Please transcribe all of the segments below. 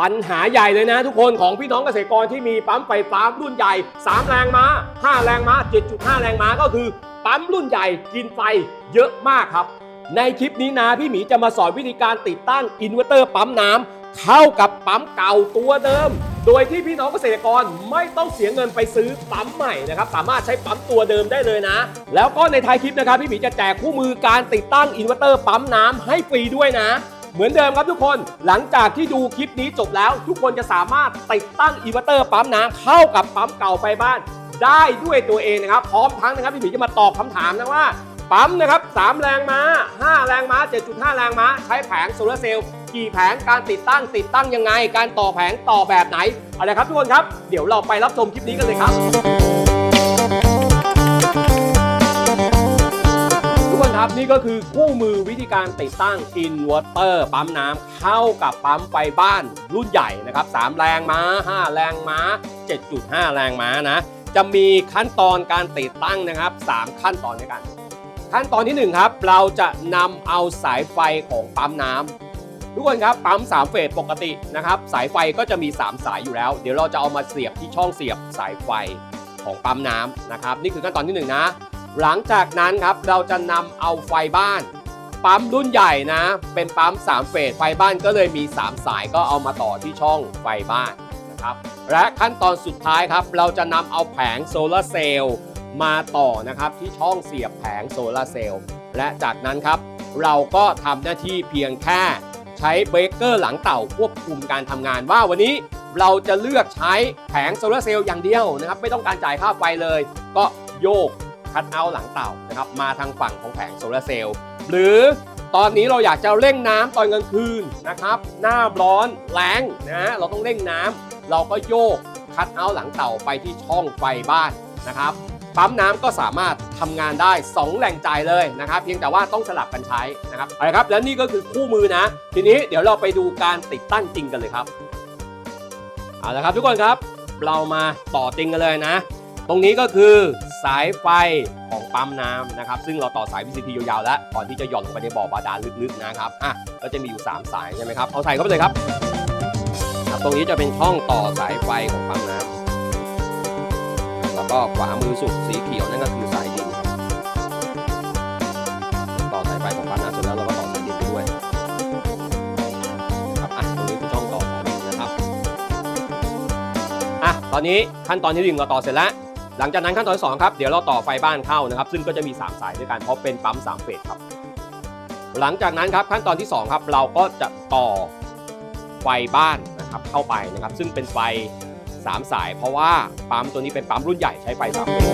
ปัญหาใหญ่เลยนะทุกคนของพี่น้องเกษตรกรที่มีปั๊มไฟฟ้ารุ่นใหญ่ 3 แรงม้า 5 แรงม้า 7.5 แรงม้าก็คือปั๊มรุ่นใหญ่กินไฟเยอะมากครับ ในคลิปนี้นะพี่หมีจะมาสอนวิธีการติดตั้งอินเวอร์เตอร์ปั๊มน้ำเข้ากับปั๊มเก่าตัวเดิม โดยที่พี่น้องเกษตรกรไม่ต้องเสียเงินไปซื้อปั๊มใหม่นะครับสามารถใช้ปั๊มตัวเดิมได้เลยนะ แล้วก็ในท้ายคลิปนะครับพี่หมีจะแจกคู่มือการติดตั้งอินเวอร์เตอร์ปั๊มน้ำให้ฟรีด้วยนะ เหมือนเดิมครับทุกคน หลังจากที่ดูคลิปนี้จบแล้ว ทุกคนจะสามารถติดตั้งอินเวอร์เตอร์ปั๊มน้ำเข้ากับปั๊มเก่าไปบ้าน ได้ด้วยตัวเองนะครับ พร้อมทั้งนะครับพี่หมีจะมาตอบคำถามนะว่าปั๊มนะครับ 3 แรงม้า 5 แรงม้า 7.5 แรงม้า ใช้แผงโซลาร์เซลล์กี่แผงการติดตั้งติดตั้งยังไง การต่อแผงต่อแบบไหนอาละครับทุกคนครับ เดี๋ยวเราไปรับชมคลิปนี้กันเลยครับ ครับนี่ก็คือคู่มือวิธีการติดตั้งอินเวอร์เตอร์ปั๊มน้ำเข้ากับปั๊มไฟบ้านรุ่นใหญ่นะครับ3แรงม้า 5 แรงม้า 7.5 แรงม้านะจะมีขั้นตอนการติดตั้งนะครับ 3 ขั้นตอนด้วยกัน ขั้นตอนที่ 1 ครับ เราจะนำเอาสายไฟของปั๊มน้ำทุกคนครับปั๊ม3เฟสปกตินะครับสายไฟก็จะมี 3 สายอยู่แล้ว เดี๋ยวเราจะเอามาเสียบที่ช่องเสียบสายไฟของปั๊มน้ำนะครับนี่คือขั้นตอนที่หนึ่งนะ หลังจากนั้นครับเราจะนำเอาไฟบ้าน ปั๊มรุ่นใหญ่นะ เป็นปั๊ม 3 เฟสไฟบ้านก็เลยมี 3 สายก็เอามาต่อที่ช่องไฟบ้านนะครับและขั้นตอนสุดท้ายครับ เราจะนำเอาแผงโซลาร์เซลล์มาต่อนะครับที่ช่องเสียบแผงโซลาร์เซลล์และจากนั้นครับ เราก็ทำหน้าที่เพียงแค่ใช้เบรกเกอร์หลังเต่าควบคุมการทำงานว่าวันนี้เราจะเลือกใช้แผงโซลาร์เซลล์อย่างเดียวนะครับ ไม่ต้องการจ่ายค่าไฟเลย ก็โยก คัดเอาท์หลังเต่านะครับมาทางฝั่งของแผงโซลาร์เซลล์หรือตอนนี้เราอยากจะเร่งน้ำตอนกลางคืนนะครับ หน้าร้อนแรงนะเราต้องเร่งน้ำเราก็โยกคัดเอาท์หลังเต่าไปที่ช่องไฟบ้านนะครับปั๊มน้ำก็สามารถทำงานได้ 2 แหล่งจ่ายเลยนะครับ เพียงแต่ว่าต้องสลับกันใช้นะครับเอาละครับ แล้วนี่ก็คือคู่มือนะ ทีนี้เดี๋ยวเราไปดูการติดตั้งจริงกันเลยครับเอาละครับทุกคนครับ เรามาต่อจริงกันเลยนะ ตรงนี้ก็คือ สายไฟของปั๊มน้ำนะครับ ซึ่งเราต่อสาย VCT ยาวๆแล้วก่อนที่จะหย่อนลงไปในบ่อบาดาลลึกๆนะครับอะก็จะมีอยู่ 3 สายใช่ไหมครับ เอาใส่เข้าไปเลยครับครับ ตรงนี้จะเป็นช่องต่อสายไฟของปั๊มน้ำแล้วก็ขวามือสุดสีเขียวนั่นก็คือสายดินครับต่อสายไฟของปั๊มน้ำเสร็จแล้วเราก็ต่อสายดินไปด้วยครับอะตรงนี้คือช่องต่อสายดินนะครับอะตอนนี้ขั้นตอนที่หนึ่งเราต่อเสร็จแล้ว หลังจากนั้นขั้นตอนที่สองครับเดี๋ยวเราต่อไฟบ้านเข้านะครับ ซึ่งก็จะมี 3 สายด้วยกันเพราะเป็นปั๊ม3เฟสครับ หลังจากนั้นครับขั้นตอนที่สองครับเราก็จะต่อไฟบ้านนะครับเข้าไปนะครับ ซึ่งเป็นไฟ 3 สาย เพราะว่าปั๊มตัวนี้เป็นปั๊มรุ่นใหญ่ใช้ไฟ3เฟส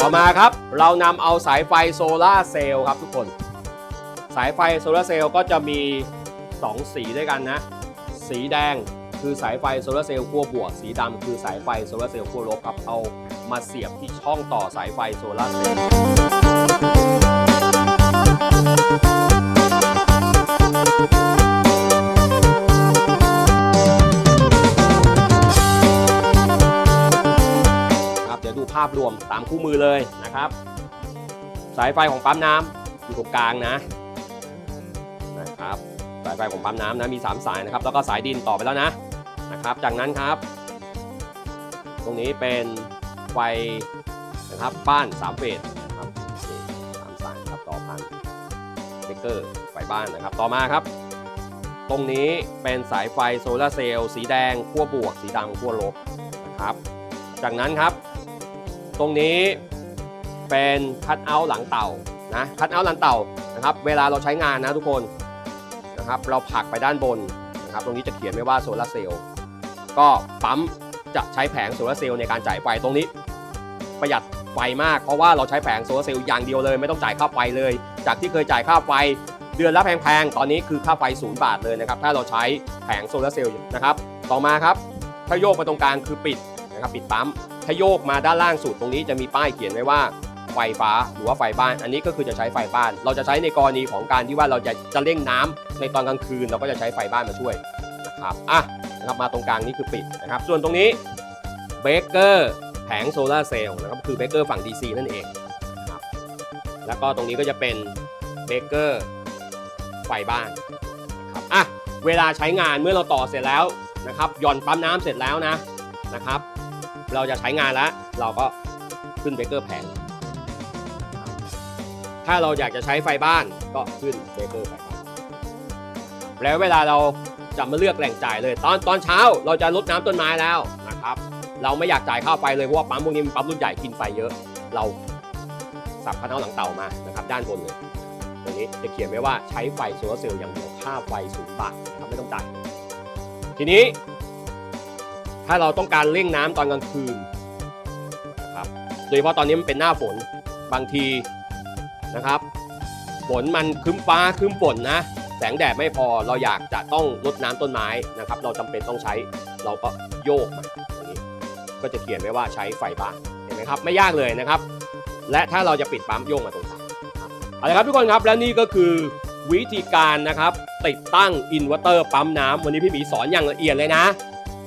ต่อมาครับ เรานำเอาสายไฟโซลาเซลล์ครับทุกคน สายไฟโซลาเซลล์ก็จะมี 2 สีด้วยกันนะ สีแดงคือสายไฟโซลาเซลล์ขั้วบวก สีดำคือสายไฟโซลาเซลล์ขั้วลบครับเอามาเสียบที่ช่องต่อสายไฟโซลาเซลล์าพรวมตามคู่มือเลยนะครับ สายไฟของปั๊มน้ำอยู่ตรงกลางนะนะครับสายไฟของปั๊มน้ำนะมี 3 สายนะครับ แล้วก็สายดินต่อไปแล้วนะนะครับ จากนั้นครับ ตรงนี้เป็นไฟนะครับบ้าน3เฟสนะครับสามสายครับต่อผ่านเบเกอร์ไฟบ้านนะครับ ต่อมาครับ ตรงนี้เป็นสายไฟโซลาเซลล์สีแดงขั้วบวก สีดำขั้วลบนะครับ จากนั้นครับ ตรงนี้เป็นคัตเอาท์หลังเต่านะคัตเอาท์หลังเต่านะครับ เวลาเราใช้งานนะทุกคนนะครับ เราผลักไปด้านบนนะครับ ตรงนี้จะเขียนไว้ว่าโซลาร์เซลล์ก็ปั๊มจะใช้แผงโซลาร์เซลล์ในการจ่ายไฟตรงนี้ ประหยัดไฟมากเพราะว่าเราใช้แผงโซลาร์เซลล์อย่างเดียวเลย ไม่ต้องจ่ายค่าไฟเลย จากที่เคยจ่ายค่าไฟเดือนละแพงๆ ตอนนี้คือค่าไฟศูนย์บาทเลยนะครับ ถ้าเราใช้แผงโซลาร์เซลล์นะครับ ต่อมาครับ ถ้าโยกไปตรงกลางคือปิดนะครับ ปิดปั๊ม ถ้าโยกมาด้านล่างสุดตรงนี้จะมีป้ายเขียนไว้ว่าไฟฟ้าหรือว่าไฟบ้าน อันนี้ก็คือจะใช้ไฟบ้าน เราจะใช้ในกรณีของการที่ว่าเราจะจะเร่งน้ำในตอนกลางคืนเราก็จะใช้ไฟบ้านมาช่วยนะครับอะนะครับมาตรงกลางนี่คือปิดนะครับ ส่วนตรงนี้เบเกอร์แผงโซลาเซลล์นะครับคือเบเกอร์ฝั่ง DC นั่นเองนะครับแล้วก็ตรงนี้ก็จะเป็นเบเกอร์ไฟบ้านนะครับอะเวลาใช้งานเมื่อเราต่อเสร็จแล้วนะครับหย่อนปั๊มน้ำเสร็จแล้วนะนะครับ เราจะใช้งานแล้วเราก็ขึ้นเบเกอร์แผง ถ้าเราอยากจะใช้ไฟบ้านก็ขึ้นเบเกอร์ไฟบ้านแล้วเวลาเราจะมาเลือกแหล่งจ่ายเลย ตอนตอนเช้าเราจะลดน้ำต้นไม้แล้วนะครับ เราไม่อยากจ่ายค่าไฟเลยเพราะว่าปั๊มพวกนี้มันปั๊มรุ่นใหญ่กินไฟเยอะ เราสับคันเอาหลังเต่ามานะครับ ด้านบนเลยตรงนี้จะเขียนไว้ว่าใช้ไฟโซลาร์เซลล์อย่างเดียวค่าไฟศูนย์บาทนะครับไม่ต้องจ่ายทีนี้ ถ้าเราต้องการเร่งน้ำตอนกลางคืนนะครับโดยเฉพาะตอนนี้มันเป็นหน้าฝนบางทีนะครับฝนมันคึ้มฟ้าคึ้มฝนนะแสงแดดไม่พอเราอยากจะต้องรดน้ำต้นไม้นะครับ เราจำเป็นต้องใช้เราก็โยกมาตรงนี้ ก็จะเขียนไว้ว่าใช้ไฟบ้านเห็นไหมครับไม่ยากเลยนะครับ และถ้าเราจะปิดปั๊มโยกมาตรงกลางเอาละครับทุกคนครับและนี่ก็คือวิธีการนะครับ ติดตั้งอินเวอร์เตอร์ปั๊มน้ำวันนี้พี่หมีสอนอย่างละเอียดเลยนะ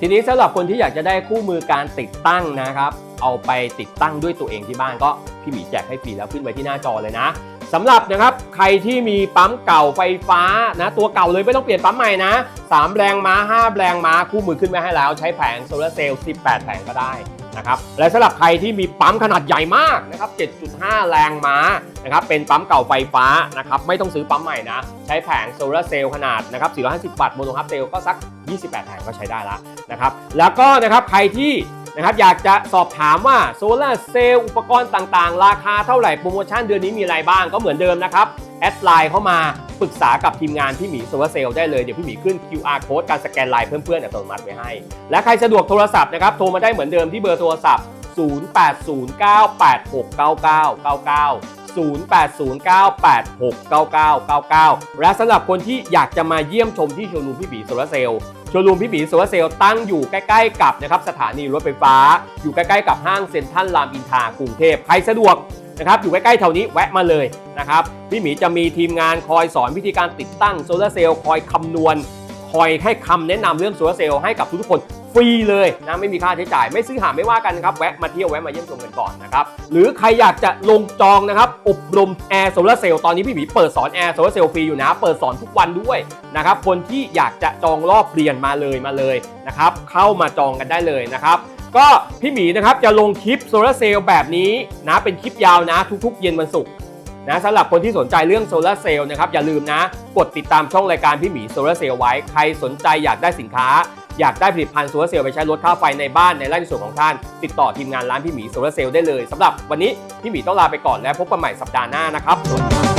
ทีนี้สำหรับคนที่อยากจะได้คู่มือการติดตั้งนะครับ เอาไปติดตั้งด้วยตัวเองที่บ้านก็พี่หมีแจกให้ฟรีแล้วขึ้นไว้ที่หน้าจอเลยนะสำหรับนะครับใครที่มีปั๊มเก่าไฟฟ้านะตัวเก่าเลยไม่ต้องเปลี่ยนปั๊มใหม่นะ3แรงม้า 5 แรงม้าคู่มือขึ้นมาให้แล้ว ใช้แผงโซลาเซลล์18 แผงก็ได้ นะครับและสำหรับใครที่มีปั๊มขนาดใหญ่มากนะครับ 7.5 แรงม้านะครับเป็นปั๊มเก่าไฟฟ้านะครับไม่ต้องซื้อปั๊มใหม่นะ ใช้แผงโซลาร์เซลล์ขนาดนะครับ 450 วัตต์โมโนฮับเซลล์ก็สัก 28 แผงก็ใช้ได้ละนะครับแล้วก็นะครับใครที่นะครับอยากจะสอบถามว่าโซลาร์เซลล์อุปกรณ์ต่างๆ ราคาเท่าไหร่โปรโมชั่นเดือนนี้มีอะไรบ้างก็เหมือนเดิมนะครับ แอดไลน์เข้ามาปรึกษากับทีมงานพี่หมีโซลาร์เซลล์ได้เลย เดี๋ยวพี่หมีขึ้น QR code การสแกนไลน์เพื่อนๆอัตโนมัติไว้ให้ และใครสะดวกโทรศัพท์นะครับ โทรมาได้เหมือนเดิมที่เบอร์โทรศัพท์ 0809869999 0809869999 และสำหรับคนที่อยากจะมาเยี่ยมชมที่โชว์รูมพี่บีโซลาเซลล์โชว์รูมพี่บีโซลาเซลล์ตั้งอยู่ใกล้ ๆ กับนะครับสถานีรถไฟฟ้า อยู่ใกล้ ๆ กับห้างเซ็นทรัลรามอินทรากรุงเทพใครสะดวก นะครับอยู่ใกล้ๆแถวนี้แวะมาเลยนะครับพี่หมีจะมีทีมงานคอยสอนวิธีการติดตั้งโซลาร์เซลล์คอยคำนวณ คอยให้คำแนะนำเรื่องโซลาร์เซลล์ให้กับทุกๆคนฟรีเลยนะไม่มีค่าใช้จ่าย ไม่ซื้อหาไม่ว่ากันนะครับแวะมาเที่ยวแวะมาเยี่ยมชมกันก่อนนะครับหรือใครอยากจะลงจองนะครับอบรมแอร์โซลาร์เซลล์ตอนนี้พี่หมีเปิดสอนแอร์โซลาร์เซลล์ฟรีอยู่นะ เปิดสอนทุกวันด้วยนะครับคนที่อยากจะจองรอบเปลี่ยนมาเลยมาเลยนะครับเข้ามาจองกันได้เลยนะครับ ก็พี่หมีนะครับจะลงคลิปโซลาร์เซลล์แบบนี้นะเป็นคลิปยาวนะทุกๆ เย็นวันศุกร์นะสำหรับคนที่สนใจเรื่องโซลาร์เซลล์นะครับอย่าลืมนะ กดติดตามช่องรายการพี่หมีโซลาร์เซลล์ไว้ ใครสนใจอยากได้สินค้า อยากได้ผลิตภัณฑ์โซลาร์เซลล์ไปใช้ลดค่าไฟในบ้านในไร่ในสวนของท่าน ติดต่อทีมงานร้านพี่หมีโซลาร์เซลล์ได้เลยสำหรับวันนี้พี่หมีต้องลาไปก่อนแล้วพบกันใหม่สัปดาห์หน้านะครับสวัสดีครับ